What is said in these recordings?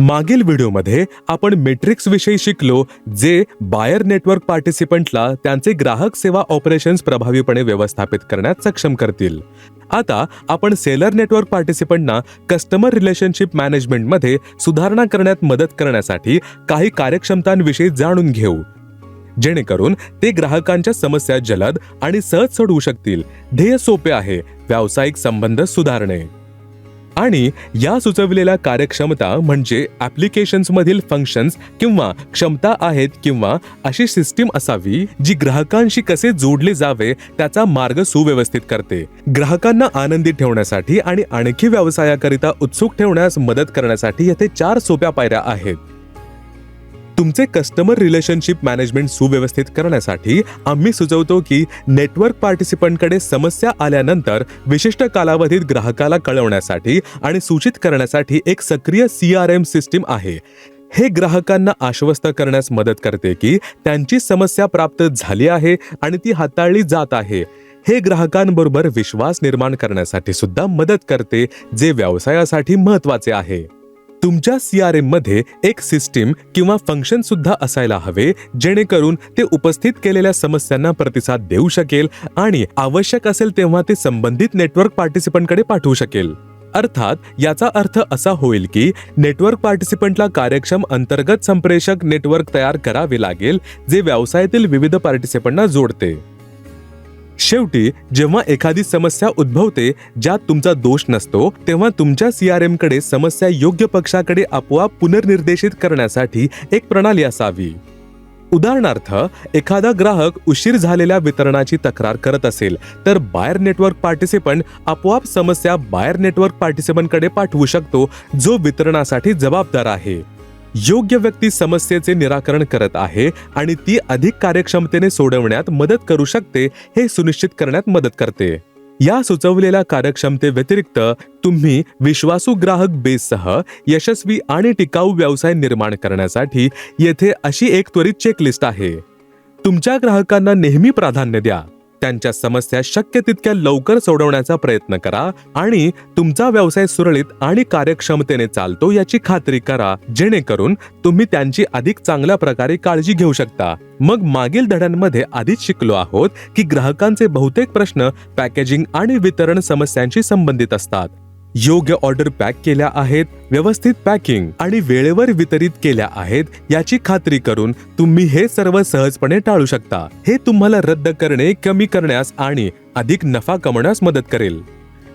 मागील व्हिडिओमध्ये आपण मेट्रिक्स विषयी शिकलो जे बायर नेटवर्क पार्टिसिपंटला त्यांचे ग्राहक सेवा ऑपरेशन्स प्रभावीपणे व्यवस्थापित करण्यात सक्षम करतील. आता आपण सेलर नेटवर्क पार्टिसिपंटना कस्टमर रिलेशनशिप मॅनेजमेंटमध्ये सुधारणा करण्यात मदत करण्यासाठी काही कार्यक्षमतांविषयी जाणून घेऊ. जेणेकरून ते ग्राहकांच्या समस्या जलद आणि सहज सोडवू शकतील. ध्येय सोपे आहे. व्यावसायिक संबंध सुधारणे. आणि या सुचविलेल्या कार्यक्षमता म्हणजे ॲप्लिकेशन्समधील फंक्शन्स किंवा क्षमता आहेत किंवा अशी सिस्टीम असावी जी ग्राहकांशी कसे जोडले जावे त्याचा मार्ग सुव्यवस्थित करते. ग्राहकांना आनंदी ठेवण्यासाठी आणि आणखी व्यवसायाकरिता उत्सुक ठेवण्यास मदत करण्यासाठी येथे चार सोप्या पायऱ्या आहेत. तुमचे कस्टमर रिलेशनशिप मॅनेजमेंट सुव्यवस्थित करण्यासाठी आम्ही सुचवतो की नेटवर्क पार्टिसिपंटकडे समस्या आल्यानंतर विशिष्ट कालावधीत ग्राहकाला कळवण्यासाठी आणि सूचित करण्यासाठी एक सक्रिय सी आर एम सिस्टीम आहे. हे ग्राहकांना आश्वस्त करण्यास मदत करते की त्यांची समस्या प्राप्त झाली आहे आणि ती हाताळली जात आहे. हे ग्राहकांबरोबर विश्वास निर्माण करण्यासाठी सुद्धा मदत करते जे व्यवसायासाठी महत्त्वाचे आहे. तुमच्या सी आर एममध्ये एक सिस्टीम किंवा फंक्शन सुद्धा असायला हवे जेणेकरून ते उपस्थित केलेल्या समस्यांना प्रतिसाद देऊ शकेल आणि आवश्यक असेल तेव्हा ते संबंधित नेटवर्क पार्टिसिपंटकडे पाठवू शकेल. अर्थात याचा अर्थ असा होईल की नेटवर्क पार्टिसिपंटला कार्यक्षम अंतर्गत संप्रेषक नेटवर्क तयार करावे लागेल जे व्यवसायातील विविध पार्टिसिपंटना जोडते. शेवटी जेव्हा एखादी समस्या उद्भवते ज्यात तुमचा दोष नसतो तेव्हा तुमच्या सीआरएमकडे समस्या योग्य पक्षाकडे आपोआप पुनर्निर्देशित करण्यासाठी एक प्रणाली असावी. उदाहरणार्थ एखादा ग्राहक उशीर झालेल्या वितरणाची तक्रार करत असेल तर बायर नेटवर्क पार्टिसिपंट आपोआप समस्या बायर नेटवर्क पार्टिसिपंटकडे पाठवू शकतो जो वितरणासाठी जबाबदार आहे. योग्य व्यक्ती समस्येचे निराकरण करत आहे आणि ती अधिक कार्यक्षमतेने सोडवण्यात मदत करू शकते हे सुनिश्चित करण्यात मदत करते. या सुचवलेल्या कार्यक्षमते व्यतिरिक्त तुम्ही विश्वासू ग्राहक बेससह यशस्वी आणि टिकाऊ व्यवसाय निर्माण करण्यासाठी येथे अशी एक त्वरित चेकलिस्ट आहे. तुमच्या ग्राहकांना नेहमी प्राधान्य द्या. त्यांच्या समस्या शक्य तितक्या लवकर सोडवण्याचा प्रयत्न करा आणि तुमचा व्यवसाय सुरळीत आणि कार्यक्षमतेने चालतो याची खात्री करा. जेणेकरून तुम्ही त्यांची अधिक चांगल्या प्रकारे काळजी घेऊ शकता. मग मागील धड्यांमध्ये आधीच शिकलो आहोत की ग्राहकांचे बहुतेक प्रश्न पॅकेजिंग आणि वितरण समस्यांशी संबंधित असतात. योग्य ऑर्डर पॅक केल्या आहेत व्यवस्थित पॅकिंग आणि वेळेवर वितरित केल्या आहेत याची खात्री करून तुम्ही हे सर्व सहजपणे टाळू शकता. हे तुम्हाला रद्द करणे कमी करण्यास आणि अधिक नफा कमवण्यास मदत करेल.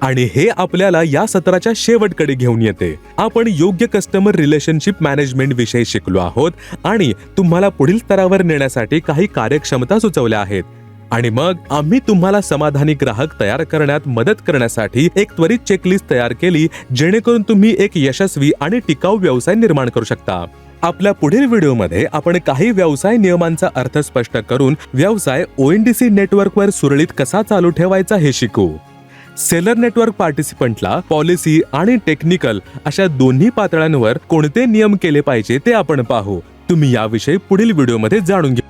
आणि हे आपल्याला या सत्राच्या शेवटकडे घेऊन येते. आपण योग्य कस्टमर रिलेशनशिप मॅनेजमेंट विषयी शिकलो आहोत आणि तुम्हाला पुढील स्तरावर नेण्यासाठी काही कार्यक्षमता सुचवल्या आहेत. आणि मग आम्ही तुम्हाला समाधानी ग्राहक तयार करण्यात मदत करण्यासाठी एक त्वरित चेकलिस्ट तयार केली जेणेकरून तुम्ही एक यशस्वी आणि टिकाऊ व्यवसाय निर्माण करू शकता. आपल्या पुढील व्हिडिओमध्ये आपण काही व्यवसाय नियमांचा अर्थ स्पष्ट करून व्यवसाय ओएनडीसी नेटवर्कवर सुरळीत कसा चालू ठेवायचा हे शिकू. सेलर नेटवर्क पार्टिसिपंटला पॉलिसी आणि टेक्निकल अशा दोन्ही पातळ्यांवर कोणते नियम केले पाहिजे ते आपण पाहू. तुम्ही याविषयी पुढील व्हिडिओमध्ये जाणून घ्या.